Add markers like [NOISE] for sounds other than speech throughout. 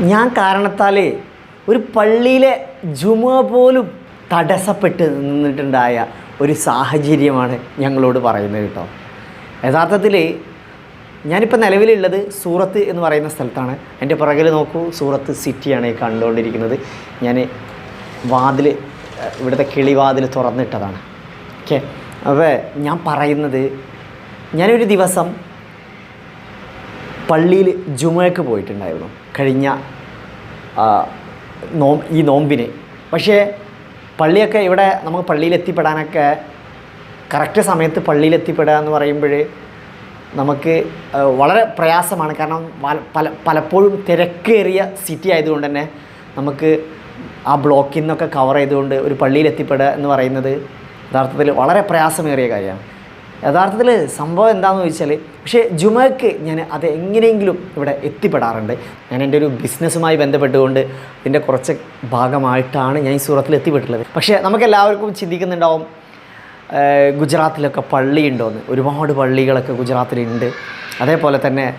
ഞാൻ കാരണത്താൽ ഒരു പള്ളിയിലെ ജുമ പോലും തടസ്സപ്പെട്ട് നിന്നിട്ടുണ്ടായ ഒരു സാഹചര്യമാണ് ഞങ്ങളോട് പറയുന്നത് കേട്ടോ. യഥാർത്ഥത്തിൽ ഞാനിപ്പോൾ നിലവിലുള്ളത് സൂറത്ത് എന്ന് പറയുന്ന സ്ഥലത്താണ്. എന്റെ പുറകിൽ നോക്കൂ സൂറത്ത് സിറ്റിയാണ് ഈ കണ്ടുകൊണ്ടിരിക്കുന്നത്. ഞാൻ വാതിൽ ഇവിടുത്തെ കിളിവാതിൽ തുറന്നിട്ടതാണ്. ഓക്കെ? അപ്പോൾ ഞാൻ പറയുന്നത് ഞാനൊരു ദിവസം പള്ളിയിൽ ജുമയ്ക്ക് പോയിട്ടുണ്ടായിരുന്നു. കഴിഞ്ഞ നോം ഈ നോമ്പിന്. പക്ഷേ പള്ളിയൊക്കെ ഇവിടെ നമുക്ക് പള്ളിയിലെത്തിപ്പെടാനൊക്കെ കറക്റ്റ് സമയത്ത് പള്ളിയിലെത്തിപ്പെടുക എന്ന് പറയുമ്പോൾ നമുക്ക് വളരെ പ്രയാസമാണ്. കാരണം പല പലപ്പോഴും തിരക്കേറിയ സിറ്റി ആയതുകൊണ്ട് തന്നെ നമുക്ക് ആ ബ്ലോക്കിൽ നിന്നൊക്കെ കവർ ചെയ്തുകൊണ്ട് ഒരു പള്ളിയിൽ എത്തിപ്പെടുക എന്ന് പറയുന്നത് യഥാർത്ഥത്തിൽ വളരെ പ്രയാസമേറിയ കാര്യമാണ്. യഥാർത്ഥത്തിൽ സംഭവം എന്താണെന്ന് ചോദിച്ചാൽ പക്ഷേ ജുമയ്ക്ക് ഞാൻ അത് എങ്ങനെയെങ്കിലും ഇവിടെ എത്തിപ്പെടാറുണ്ട്. ഞാൻ എന്റെ ഒരു ബിസിനസ്സുമായി ബന്ധപ്പെട്ടുകൊണ്ട് ഇതിന്റെ കുറച്ച് ഭാഗമായിട്ടാണ് ഞാൻ ഈ സൂറത്തിൽ എത്തിപ്പെട്ടുള്ളത് പക്ഷേ നമുക്ക് എല്ലാവർക്കും ചിന്തിക്കുന്നുണ്ടാവും ഗുജറാത്തിലൊക്കെ ഗുജറാത്തിലൊക്കെ പള്ളിയുണ്ടോയെന്ന് ഒരുപാട് പള്ളികളൊക്കെ ഗുജറാത്തിലുണ്ട്. അതേപോലെ തന്നെ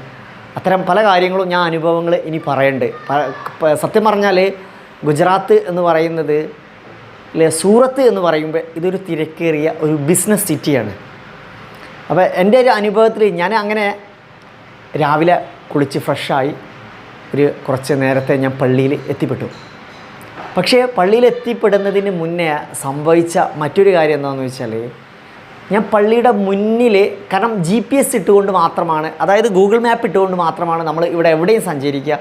അത്തരം പല കാര്യങ്ങളും ഞാൻ അനുഭവങ്ങൾ ഇനി പറയുന്നുണ്ട് പ- പ- സത്യം പറഞ്ഞാൽ ഗുജറാത്ത് എന്ന് പറയുന്നത് അല്ലെ സൂറത്ത് എന്ന് പറയുമ്പോൾ ഇതൊരു തിരക്കേറിയ ഒരു ബിസിനസ് സിറ്റിയാണ്. അപ്പോൾ എന്റെ ഒരു അനുഭവത്തിൽ ഞാൻ അങ്ങനെ രാവിലെ കുളിച്ച് ഫ്രഷായി ഒരു കുറച്ച് നേരത്തെ ഞാൻ പള്ളിയിൽ എത്തിപ്പെട്ടു. പക്ഷേ പള്ളിയിൽ എത്തിപ്പെടുന്നതിന് മുന്നേ സംഭവിച്ച മറ്റൊരു കാര്യം എന്താണെന്ന് വെച്ചാൽ ഞാൻ പള്ളിയുടെ മുന്നിൽ കാരണം ജി പി എസ് ഇട്ടുകൊണ്ട് മാത്രമാണ് അതായത് ഗൂഗിൾ മാപ്പ് ഇട്ടുകൊണ്ട് മാത്രമാണ് നമ്മൾ ഇവിടെ എവിടെയും സഞ്ചരിക്കുക.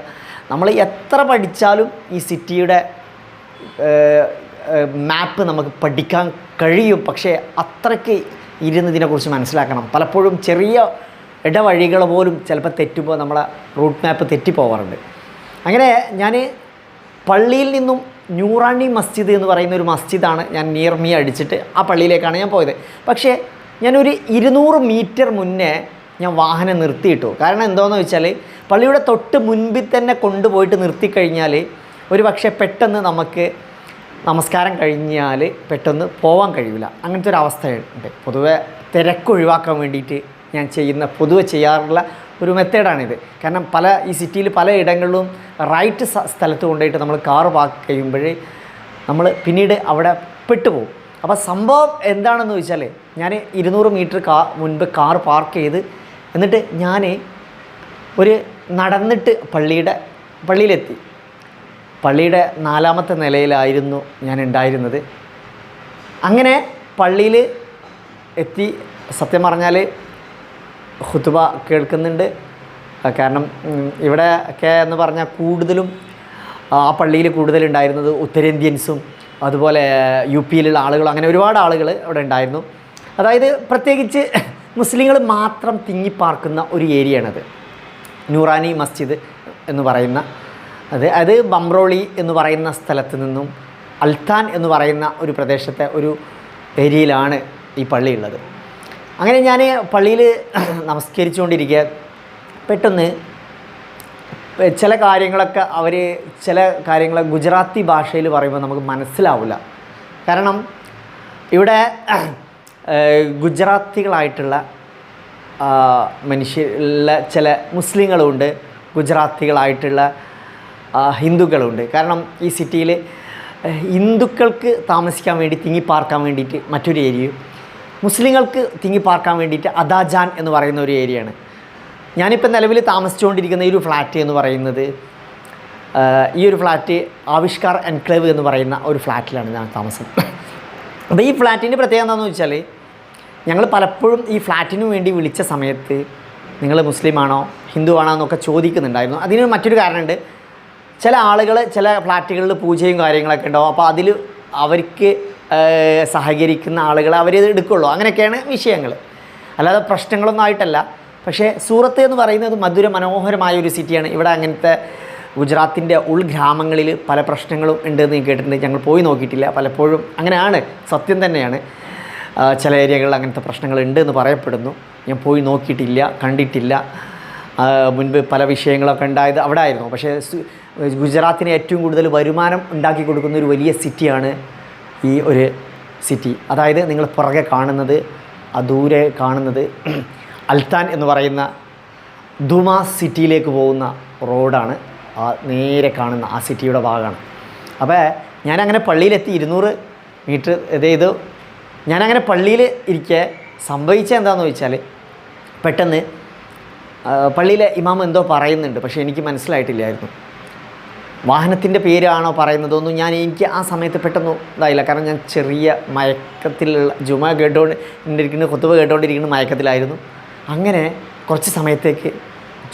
നമ്മൾ എത്ര പഠിച്ചാലും ഈ സിറ്റിയുടെ മാപ്പ് നമുക്ക് പഠിക്കാൻ കഴിയും. പക്ഷേ അത്രയ്ക്ക് ഇരുന്ന് ഇതിനെക്കുറിച്ച് മനസ്സിലാക്കണം. പലപ്പോഴും ചെറിയ ഇടവഴികൾ പോലും ചിലപ്പോൾ തെറ്റുമ്പോൾ നമ്മളെ റൂട്ട് മാപ്പ് തെറ്റിപ്പോവാറുണ്ട്. അങ്ങനെ ഞാൻ പള്ളിയിൽ നിന്നും ന്യൂറാണി മസ്ജിദ് എന്ന് പറയുന്ന ഒരു മസ്ജിദാണ് ഞാൻ നിയർ മീ അടിച്ചിട്ട് ആ പള്ളിയിലേക്കാണ് ഞാൻ പോയത്. പക്ഷേ ഞാനൊരു ഇരുന്നൂറ് മീറ്റർ മുന്നേ ഞാൻ വാഹനം നിർത്തിയിട്ടു. കാരണം എന്താണെന്ന് വെച്ചാൽ പള്ളിയുടെ തൊട്ട് മുൻപിൽ തന്നെ കൊണ്ടുപോയിട്ട് നിർത്തിക്കഴിഞ്ഞാൽ ഒരു പക്ഷേ പെട്ടെന്ന് നമുക്ക് നമസ്കാരം കഴിഞ്ഞാൽ പെട്ടെന്ന് പോവാൻ കഴിയില്ല അങ്ങനത്തെ ഒരു അവസ്ഥയുണ്ട് പൊതുവെ തിരക്ക് ഒഴിവാക്കാൻ വേണ്ടിയിട്ട് ഞാൻ ചെയ്യുന്ന പൊതുവെ ചെയ്യാറുള്ള ഒരു മെത്തേഡാണിത്. കാരണം പല ഈ സിറ്റിയിൽ പല ഇടങ്ങളിലും റൈറ്റ് സ്ഥലത്ത് കൊണ്ടുപോയിട്ട് നമ്മൾ കാറ് പാർക്ക് ചെയ്യുമ്പോൾ നമ്മൾ പിന്നീട് അവിടെ പെട്ടുപോകും. അപ്പോൾ സംഭവം എന്താണെന്ന് വെച്ചാൽ ഞാൻ ഇരുന്നൂറ് മീറ്റർ കാ മുൻപ് കാർ പാർക്ക് ചെയ്ത് എന്നിട്ട് ഞാൻ ഒരു നടന്നിട്ട് പള്ളിയുടെ പള്ളിയിലെത്തി. പള്ളിയുടെ നാലാമത്തെ നിലയിലായിരുന്നു ഞാൻ ഉണ്ടായിരുന്നത് അങ്ങനെ പള്ളിയിൽ എത്തി സത്യം പറഞ്ഞാൽ ഹുത്തുബ കേൾക്കുന്നുണ്ട്. കാരണം ഇവിടെ ഒക്കെ എന്ന് പറഞ്ഞാൽ കൂടുതലും ആ പള്ളിയിൽ കൂടുതലുണ്ടായിരുന്നത് ഉത്തരേന്ത്യൻസും അതുപോലെ യു പിയിലുള്ള ആളുകളും അങ്ങനെ ഒരുപാട് ആളുകൾ അവിടെ ഉണ്ടായിരുന്നു. അതായത് പ്രത്യേകിച്ച് മുസ്ലിങ്ങൾ മാത്രം തിങ്ങിപ്പാർക്കുന്ന ഒരു ഏരിയയാണത്. നൂറാനി മസ്ജിദ് എന്ന് പറയുന്ന അത് അത് ബംറോളി എന്ന് പറയുന്ന സ്ഥലത്ത് നിന്നും അൽത്താൻ എന്ന് പറയുന്ന ഒരു പ്രദേശത്തെ ഒരു ഏരിയയിലാണ് ഈ പള്ളിയുള്ളത് അങ്ങനെ ഞാൻ പള്ളിയിൽ നമസ്കരിച്ചുകൊണ്ടിരിക്കുക പെട്ടെന്ന് ചില കാര്യങ്ങളൊക്കെ അവർ ചില കാര്യങ്ങൾ ഗുജറാത്തി ഭാഷയിൽ പറയുമ്പോൾ നമുക്ക് മനസ്സിലാവില്ല. കാരണം ഇവിടെ ഗുജറാത്തികളായിട്ടുള്ള മനുഷ്യ ചില മുസ്ലിങ്ങളുണ്ട് ഗുജറാത്തികളായിട്ടുള്ള ഹിന്ദുക്കളുണ്ട്. കാരണം ഈ സിറ്റിയിൽ ഹിന്ദുക്കൾക്ക് താമസിക്കാൻ വേണ്ടി തിങ്ങി പാർക്കാൻ വേണ്ടിയിട്ട് മറ്റൊരു ഏരിയയും മുസ്ലിങ്ങൾക്ക് തിങ്ങി പാർക്കാൻ വേണ്ടിയിട്ട് അദാജാൻ എന്ന് പറയുന്ന ഒരു ഏരിയയാണ്. ഞാനിപ്പോൾ നിലവിൽ താമസിച്ചുകൊണ്ടിരിക്കുന്ന ഈ ഒരു ഫ്ലാറ്റ് എന്ന് പറയുന്നത് ഈ ഒരു ഫ്ലാറ്റ് ആവിഷ്കാർ എൻക്ലേവ് എന്ന് പറയുന്ന ഒരു ഫ്ലാറ്റിലാണ് ഞാൻ താമസം. അപ്പോൾ ഈ ഫ്ലാറ്റിന്റെ പ്രത്യേകത എന്താണെന്ന് വെച്ചാൽ ഞങ്ങൾ പലപ്പോഴും ഈ ഫ്ലാറ്റിന് വേണ്ടി വിളിച്ച സമയത്ത് നിങ്ങൾ മുസ്ലിം ആണോ ഹിന്ദു ആണോ എന്നൊക്കെ ചോദിക്കുന്നുണ്ടായിരുന്നു. അതിന് മറ്റൊരു കാരണമുണ്ട്. ചില ആളുകൾ ചില ഫ്ലാറ്റുകളിൽ പൂജയും കാര്യങ്ങളൊക്കെ ഉണ്ടാവും. അപ്പോൾ അതിൽ അവർക്ക് സഹകരിക്കുന്ന ആളുകൾ അവരിത് എടുക്കുള്ളൂ. അങ്ങനെയൊക്കെയാണ് വിഷയങ്ങൾ. അല്ലാതെ പ്രശ്നങ്ങളൊന്നും ആയിട്ടല്ല. പക്ഷേ സൂറത്ത് എന്ന് പറയുന്നത് മധുര മനോഹരമായ ഒരു സിറ്റിയാണ്. ഇവിടെ അങ്ങനത്തെ ഗുജറാത്തിന്റെ ഉൾഗ്രാമങ്ങളിൽ പല പ്രശ്നങ്ങളും ഉണ്ടെന്ന് ഞാൻ കേട്ടിട്ടുണ്ട്. ഞങ്ങൾ പോയി നോക്കിയിട്ടില്ല. പലപ്പോഴും അങ്ങനെയാണ്. സത്യം തന്നെയാണ്. ചില ഏരിയകളിൽ അങ്ങനത്തെ പ്രശ്നങ്ങൾ ഉണ്ട് എന്ന് പറയപ്പെടുന്നു. ഞാൻ പോയി നോക്കിയിട്ടില്ല കണ്ടിട്ടില്ല. മുൻപ് പല വിഷയങ്ങളൊക്കെ ഉണ്ടായത് അവിടെ ആയിരുന്നു പക്ഷേ ഗുജറാത്തിന് ഏറ്റവും കൂടുതൽ വരുമാനം ഉണ്ടാക്കി കൊടുക്കുന്ന ഒരു വലിയ സിറ്റിയാണ് ഈ ഒരു സിറ്റി. അതായത് നിങ്ങൾ പുറകെ കാണുന്നത് ദൂരെ കാണുന്നത് [CLEARS THROAT] അൽത്താൻ എന്ന് പറയുന്ന ദുമാസ് സിറ്റിയിലേക്ക് പോകുന്ന റോഡാണ്. ആ നേരെ കാണുന്ന ആ സിറ്റിയുടെ ഭാഗമാണ്. അപ്പോൾ ഞാനങ്ങനെ പള്ളിയിലെത്തി ഇരുന്നൂറ് മീറ്റർ ഇത് ചെയ്തു. ഞാനങ്ങനെ പള്ളിയിൽ ഇരിക്കെ സംഭവിച്ചത് എന്താണെന്ന് ചോദിച്ചാൽ പെട്ടെന്ന് പള്ളിയിലെ ഇമാം എന്തോ പറയുന്നുണ്ട് പക്ഷേ എനിക്ക് മനസ്സിലായിട്ടില്ലായിരുന്നു. വാഹനത്തിന്റെ പേരാണോ പറയുന്നതൊന്നും ഞാൻ എനിക്ക് ആ സമയത്ത് പെട്ടെന്ന് ഇതായില്ല. കാരണം ഞാൻ ചെറിയ മയക്കത്തിലുള്ള ജുമ കേട്ടുകൊണ്ട് ഇരിക്കുന്ന കുത്തുവ കേട്ടുകൊണ്ടിരിക്കുന്ന മയക്കത്തിലായിരുന്നു. അങ്ങനെ കുറച്ച് സമയത്തേക്ക്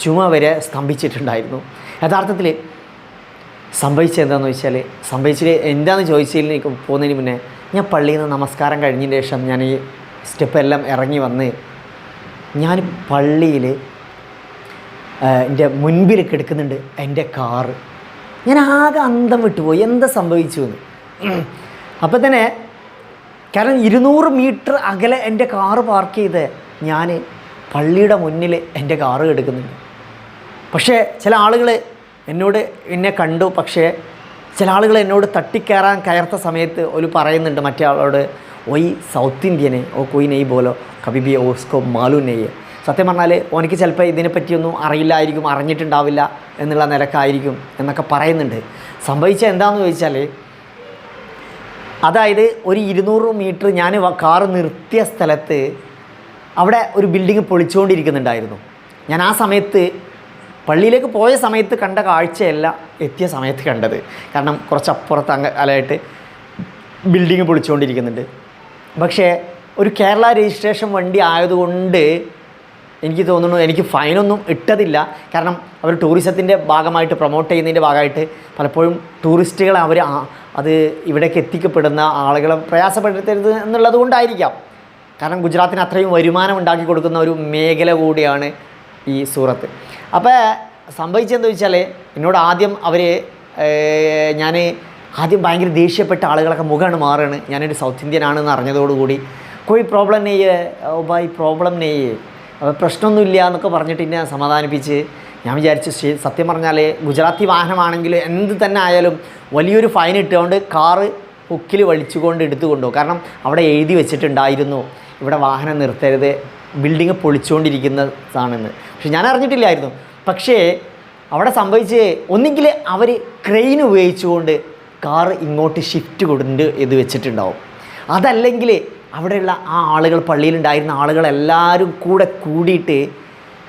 ജുമ വരെ സ്തംഭിച്ചിട്ടുണ്ടായിരുന്നു. യഥാർത്ഥത്തിൽ സംഭവിച്ചത് എന്താണെന്ന് വെച്ചാൽ സംഭവിച്ചത് എന്താണെന്ന് ചോദിച്ചതിൽ എനിക്ക് പോകുന്നതിന് മുന്നേ ഞാൻ പള്ളിയിൽ നിന്ന് നമസ്കാരം കഴിഞ്ഞതിന് ശേഷം ഞാൻ ഈ സ്റ്റെപ്പെല്ലാം ഇറങ്ങി വന്ന് ഞാൻ പള്ളിയിൽ എന്റെ മുൻപിൽ കിടക്കുന്നുണ്ട് എന്റെ കാറ്. ഞാൻ ആകെ അന്തം വിട്ടുപോയി. എന്താ സംഭവിച്ചു എന്ന്? അപ്പം തന്നെ കാരണം ഇരുന്നൂറ് മീറ്റർ അകലെ എന്റെ കാറ് പാർക്ക് ചെയ്ത് ഞാൻ പള്ളിയുടെ മുന്നിൽ എന്റെ കാറ് കിടക്കുന്നുണ്ട്. പക്ഷേ ചില ആളുകൾ എന്നോട് എന്നെ കണ്ടു. പക്ഷേ ചില ആളുകൾ എന്നോട് തട്ടിക്കയറാൻ കയർത്ത സമയത്ത് ഒരു പറയുന്നുണ്ട് മറ്റേ ആളോട് ഒയ് സൗത്ത് ഇന്ത്യനെ ഓ കൊയ് നെയ് പോലോ കബിബി ഓസ്കോ മാലു നെയ്യ്. സത്യം പറഞ്ഞാൽ ഓനിക്ക് ചിലപ്പോൾ ഇതിനെപ്പറ്റിയൊന്നും അറിയില്ലായിരിക്കും അറിഞ്ഞിട്ടുണ്ടാവില്ല എന്നുള്ള നിലക്കായിരിക്കും എന്നൊക്കെ പറയുന്നുണ്ട്. സംഭവിച്ച എന്താണെന്ന് ചോദിച്ചാൽ അതായത് ഒരു ഇരുന്നൂറ് മീറ്റർ ഞാൻ കാർ നിർത്തിയ സ്ഥലത്ത് അവിടെ ഒരു ബിൽഡിങ് പൊളിച്ചുകൊണ്ടിരിക്കുന്നുണ്ടായിരുന്നു ഞാൻ ആ സമയത്ത് പള്ളിയിലേക്ക് പോയ സമയത്ത് കണ്ട കാഴ്ചയല്ല എത്തിയ സമയത്ത് കണ്ടത്. കാരണം കുറച്ചപ്പുറത്ത് അങ്ങ അലായിട്ട് ബിൽഡിങ് പൊളിച്ചുകൊണ്ടിരിക്കുന്നുണ്ട് പക്ഷേ ഒരു കേരള രജിസ്ട്രേഷൻ വണ്ടി ആയതുകൊണ്ട് എനിക്ക് തോന്നുന്നു എനിക്ക് ഫൈനൊന്നും ഇട്ടതില്ല. കാരണം അവർ ടൂറിസത്തിന്റെ ഭാഗമായിട്ട് പ്രൊമോട്ട് ചെയ്യുന്നതിന്റെ ഭാഗമായിട്ട് പലപ്പോഴും ടൂറിസ്റ്റുകളെ അവർ അത് ഇവിടേക്ക് എത്തിക്കപ്പെടുന്ന ആളുകളെ പ്രയാസപ്പെടുത്തരുത് എന്നുള്ളത് കൊണ്ടായിരിക്കാം. കാരണം ഗുജറാത്തിന് അത്രയും വരുമാനം ഉണ്ടാക്കി കൊടുക്കുന്ന ഒരു മേഖല കൂടിയാണ് ഈ സൂറത്ത്. അപ്പോൾ സംഭവിച്ചതെന്ന് വെച്ചാൽ എന്നോട് ആദ്യം അവർ ഞാൻ ആദ്യം ഭയങ്കര ദേഷ്യപ്പെട്ട ആളുകളൊക്കെ മുഖമാണ് മാറുകയാണ്. ഞാനൊരു സൗത്ത് ഇന്ത്യൻ ആണെന്ന് അറിഞ്ഞതോടുകൂടി. കോയി പ്രോബ്ലം നെയ്യേ ഓ ബൈ പ്രോബ്ലം നെയ്യ്. പ്രശ്നമൊന്നുമില്ല എന്നൊക്കെ പറഞ്ഞിട്ട് എന്നെ സമാധാനിപ്പിച്ച് ഞാൻ വിചാരിച്ചു സത്യം പറഞ്ഞാൽ ഗുജറാത്തി വാഹനമാണെങ്കിൽ എന്ത് തന്നെ ആയാലും വലിയൊരു ഫൈൻ ഇട്ടുകൊണ്ട് കാറ് ഹുക്കിൽ വലിച്ചുകൊണ്ട് എടുത്തു കൊണ്ടുപോകും. കാരണം അവിടെ എഴുതി വെച്ചിട്ടുണ്ടായിരുന്നു ഇവിടെ വാഹനം നിർത്തരുത് ബിൽഡിങ് പൊളിച്ചുകൊണ്ടിരിക്കുന്നതാണെന്ന് പക്ഷെ ഞാൻ അറിഞ്ഞിട്ടില്ലായിരുന്നു. പക്ഷേ അവിടെ സംഭവിച്ച് ഒന്നുകിൽ അവർ ക്രെയിൻ ഉപയോഗിച്ചുകൊണ്ട് കാറ് ഇങ്ങോട്ട് ഷിഫ്റ്റ് കൊടുത്ത് ഇത് വെച്ചിട്ടുണ്ടാവും. അതല്ലെങ്കിൽ അവിടെയുള്ള ആ ആളുകൾ പള്ളിയിലുണ്ടായിരുന്ന ആളുകളെല്ലാവരും കൂടെ കൂടിയിട്ട്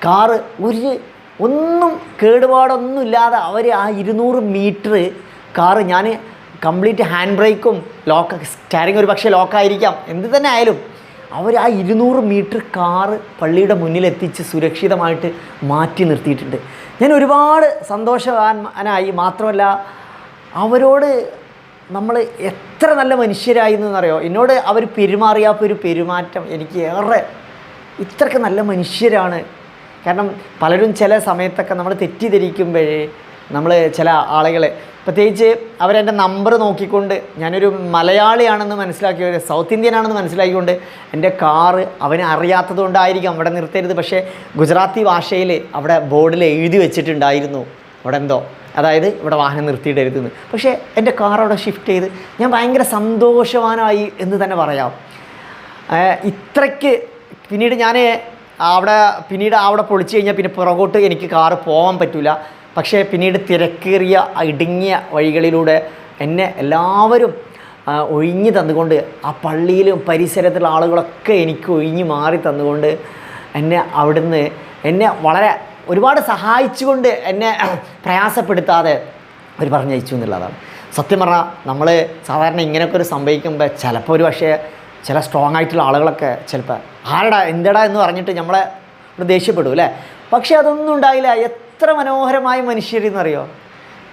കാറ് ഒരു ഒന്നും കേടുപാടൊന്നും ഇല്ലാതെ അവർ ആ ഇരുന്നൂറ് മീറ്റർ കാറ് ഞാൻ കംപ്ലീറ്റ് ഹാൻഡ് ബ്രേക്കും ലോക്ക് സ്റ്റാരിങ് ഒരു പക്ഷേ ലോക്കായിരിക്കാം. എന്ത് തന്നെ ആയാലും അവർ ആ ഇരുന്നൂറ് മീറ്റർ കാറ് പള്ളിയുടെ മുന്നിലെത്തിച്ച് സുരക്ഷിതമായിട്ട് മാറ്റി നിർത്തിയിട്ടുണ്ട്. ഞാൻ ഒരുപാട് സന്തോഷവാനായി മാത്രമല്ല അവരോട് നമ്മൾ എത്ര നല്ല മനുഷ്യരായി എന്നറിയോ? എന്നോട് അവർ പെരുമാറിയാത്ത ഒരു പെരുമാറ്റം എനിക്ക് ഏറെ ഇത്രയ്ക്ക് നല്ല മനുഷ്യരാണ്. കാരണം പലരും ചില സമയത്തൊക്കെ നമ്മൾ തെറ്റിദ്ധരിക്കുമ്പോഴേ നമ്മൾ ചില ആളുകളെ പ്രത്യേകിച്ച് അവരെന്റെ നമ്പർ നോക്കിക്കൊണ്ട് ഞാനൊരു മലയാളിയാണെന്ന് മനസ്സിലാക്കി ഒരു സൗത്ത് ഇന്ത്യൻ ആണെന്ന് മനസ്സിലാക്കിക്കൊണ്ട് എന്റെ കാറ് അവനെ അറിയാത്തത് കൊണ്ടായിരിക്കും അവിടെ നിർത്തരുത്. പക്ഷേ ഗുജറാത്തി ഭാഷയിൽ അവിടെ ബോർഡിൽ എഴുതി വെച്ചിട്ടുണ്ടായിരുന്നു. അവിടെ എന്തോ? അതായത് ഇവിടെ വാഹനം നിർത്തിയിടരുതെന്ന്. പക്ഷേ എന്റെ കാർ അവിടെ ഷിഫ്റ്റ് ചെയ്ത് ഞാൻ ഭയങ്കര സന്തോഷവാനായി എന്ന് തന്നെ പറയാം. ഇത്രയ്ക്ക് പിന്നീട് ഞാൻ അവിടെ പിന്നീട് അവിടെ പൊളിച്ചു കഴിഞ്ഞാൽ പിന്നെ പുറകോട്ട് എനിക്ക് കാറ് പോകാൻ പറ്റില്ല പക്ഷേ പിന്നീട് തിരക്കേറിയ ഇടുങ്ങിയ വഴികളിലൂടെ എന്നെ എല്ലാവരും ഒഴിഞ്ഞു തന്നുകൊണ്ട് ആ പള്ളിയിലും പരിസരത്തുള്ള ആളുകളൊക്കെ എനിക്ക് ഒഴിഞ്ഞു മാറി തന്നുകൊണ്ട് എന്നെ അവിടുന്ന് എന്നെ വളരെ ഒരുപാട് സഹായിച്ചുകൊണ്ട് എന്നെ പ്രയാസപ്പെടുത്താതെ അവർ പറഞ്ഞയച്ചു എന്നുള്ളതാണ്. സത്യം പറഞ്ഞാൽ നമ്മൾ സാധാരണ ഇങ്ങനെയൊക്കെ ഒരു സംഭവിക്കുമ്പോൾ ചിലപ്പോൾ ഒരു പക്ഷേ ചില സ്ട്രോങ് ആയിട്ടുള്ള ആളുകളൊക്കെ ചിലപ്പോൾ ആരടാ എന്തടാ എന്ന് പറഞ്ഞിട്ട് നമ്മളെ ദേഷ്യപ്പെടും അല്ലേ? പക്ഷേ അതൊന്നും ഉണ്ടായില്ല. എത്ര മനോഹരമായ മനുഷ്യരെന്നറിയോ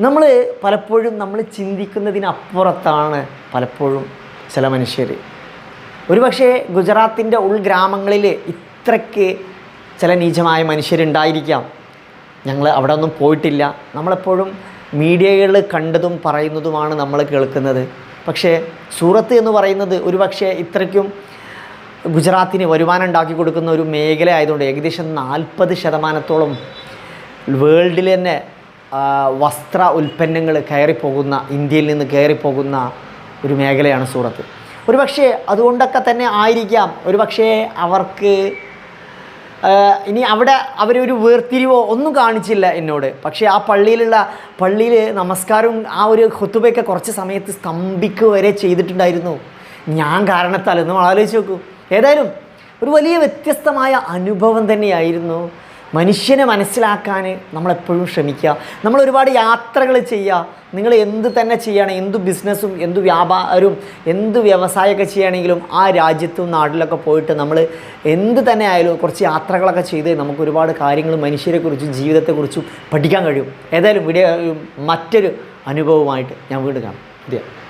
നമ്മൾ പലപ്പോഴും നമ്മൾ ചിന്തിക്കുന്നതിനപ്പുറത്താണ് പലപ്പോഴും ചില മനുഷ്യർ ഒരുപക്ഷേ ഗുജറാത്തിന്റെ ഉൾഗ്രാമങ്ങളിൽ ഇത്രയ്ക്ക് ചില നീചമായ മനുഷ്യരുണ്ടായിരിക്കാം. ഞങ്ങൾ അവിടെ ഒന്നും പോയിട്ടില്ല. നമ്മളെപ്പോഴും മീഡിയകളിൽ കണ്ടതും പറയുന്നതുമാണ് നമ്മൾ കേൾക്കുന്നത്. പക്ഷേ സൂറത്ത് എന്ന് പറയുന്നത് ഒരു പക്ഷേ ഇത്രയ്ക്കും ഗുജറാത്തിന് വരുമാനം ഉണ്ടാക്കി കൊടുക്കുന്ന ഒരു മേഖല ആയതുകൊണ്ട് ഏകദേശം നാൽപ്പത് ശതമാനത്തോളം വേൾഡിൽ തന്നെ വസ്ത്ര ഉൽപ്പന്നങ്ങൾ കയറിപ്പോകുന്ന ഇന്ത്യയിൽ നിന്ന് കയറിപ്പോകുന്ന ഒരു മേഖലയാണ് സൂറത്ത്. ഒരുപക്ഷേ അതുകൊണ്ടൊക്കെ തന്നെ ആയിരിക്കാം. ഒരുപക്ഷേ അവർക്ക് ഇനി അവിടെ അവരൊരു വേർതിരിവോ ഒന്നും കാണിച്ചില്ല എന്നോട്. പക്ഷേ ആ പള്ളിയിലുള്ള പള്ളിയിൽ നമസ്കാരവും ആ ഒരു ഹുത്തുബയൊക്കെ കുറച്ച് സമയത്ത് സ്തംഭിക്കുക വരെ ചെയ്തിട്ടുണ്ടായിരുന്നു. ഞാൻ കാരണത്താൽ ഒന്ന് ആലോചിച്ച് നോക്കൂ. ഏതായാലും ഒരു വലിയ വ്യത്യസ്തമായ അനുഭവം തന്നെയായിരുന്നു. മനുഷ്യനെ മനസ്സിലാക്കാൻ നമ്മളെപ്പോഴും ശ്രമിക്കുക. നമ്മൾ ഒരുപാട് യാത്രകൾ ചെയ്യുക. നിങ്ങൾ എന്ത് തന്നെ ചെയ്യണം എന്ത് ബിസിനസ്സും എന്ത് വ്യാപാരവും എന്ത് വ്യവസായമൊക്കെ ചെയ്യുകയാണെങ്കിലും ആ രാജ്യത്തും നാട്ടിലൊക്കെ പോയിട്ട് നമ്മൾ എന്ത് തന്നെ ആയാലും കുറച്ച് യാത്രകളൊക്കെ ചെയ്ത് നമുക്ക് ഒരുപാട് കാര്യങ്ങൾ മനുഷ്യരെക്കുറിച്ചും ജീവിതത്തെക്കുറിച്ചും പഠിക്കാൻ കഴിയും. ഏതായാലും വീഡിയോ മറ്റൊരു അനുഭവമായിട്ട് ഞാൻ വീണ്ടും കാണാം.